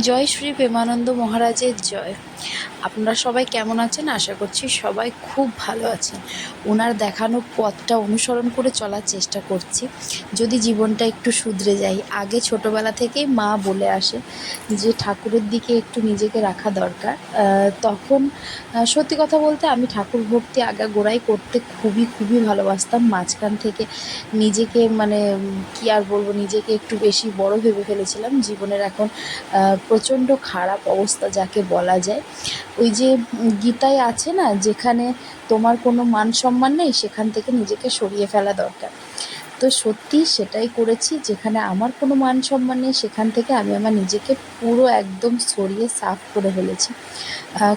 জয় শ্রী প্রেমানন্দ মহারাজের জয়। আপনারা সবাই কেমন আছেন? আশা করছি সবাই খুব ভালো আছেন। ওনার দেখানো পথটা অনুসরণ করে চলার চেষ্টা করছি। যদি জীবনটা একটু শুধরে যাই, আগে ছোটোবেলা থেকেই মা বলে আসে যে, ঠাকুরের দিকে একটু নিজেকে রাখা দরকার। তখন সত্যি কথা বলতে আমি ঠাকুর ভক্তি আগা গোড়াই করতে খুবই খুবই ভালোবাসতাম। মাঝখান থেকে নিজেকে মানে কি আর বলব, নিজেকে একটু বেশি বড় ভেবে ফেলেছিলাম। জীবনের এখন প্রচণ্ড খারাপ অবস্থা যাকে বলা যায়। ওই যে গীতায় আছে না, যেখানে তোমার কোনো মান সম্মান নেই, সেখান থেকে নিজেকে সরিয়ে ফেলা দরকার। তো সত্যি সেটাই করেছি, যেখানে আমার কোনো মান সম্মান নেই, সেখান থেকে আমি আমার নিজেকে পুরো একদম সরিয়ে সাফ করে ফেলেছি।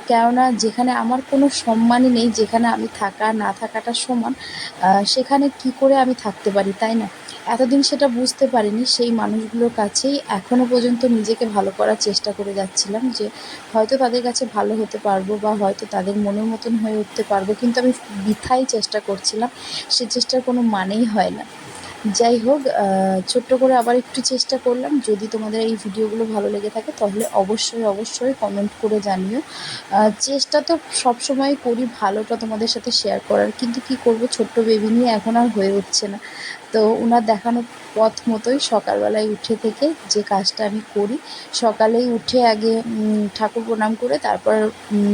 কেননা যেখানে আমার কোনো সম্মানই নেই, যেখানে আমি থাকা, না থাকাটা সমান সেখানে কি করে আমি থাকতে পারি, তাই না? এতদিন সেটা বুঝতে পারিনি, সেই মানুষগুলোর কাছেই এখনও পর্যন্ত নিজেকে ভালো করার চেষ্টা করে যাচ্ছিলাম যে হয়তো তাদের কাছে ভালো হতে পারব বা হয়তো তাদের মনের মতন হয়ে উঠতে পারব, কিন্তু আমি বৃথাই চেষ্টা করছিলাম, সে চেষ্টার কোনো মানেই হয় না। যাই হোক ছোট্ট করে আবার একটু চেষ্টা করলাম, যদি তোমাদের এই ভিডিওগুলো ভালো লেগে থাকে তাহলে অবশ্যই অবশ্যই কমেন্ট করে জানিও। চেষ্টা তো সবসময় করি ভালোটা তোমাদের সাথে শেয়ার করার, কিন্তু কি করব ছোট্ট বেবি নিয়ে এখন আর হয়ে উঠছে না। তো ওনার দেখানো পথ মতোই সকালবেলায় উঠে থেকে যে কাজটা আমি করি, সকালেই উঠে আগে ঠাকুর প্রণাম করে তারপর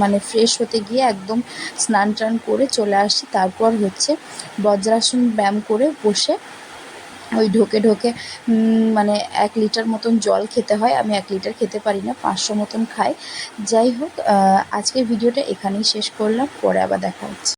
মানে ফ্রেশ হতে গিয়ে একদম স্নান টান করে চলে আসি। তারপর হচ্ছে বজ্রাসন ব্যায়াম করে বসে ওই ঢোকে ঢোকে মানে এক লিটার মতন জল খেতে হয়। আমি এক লিটার খেতে পারি না, পাঁচশো মতন খাই। যাই হোক আজকের ভিডিওটা এখানেই শেষ করলাম। পরে আবার দেখা হচ্ছে।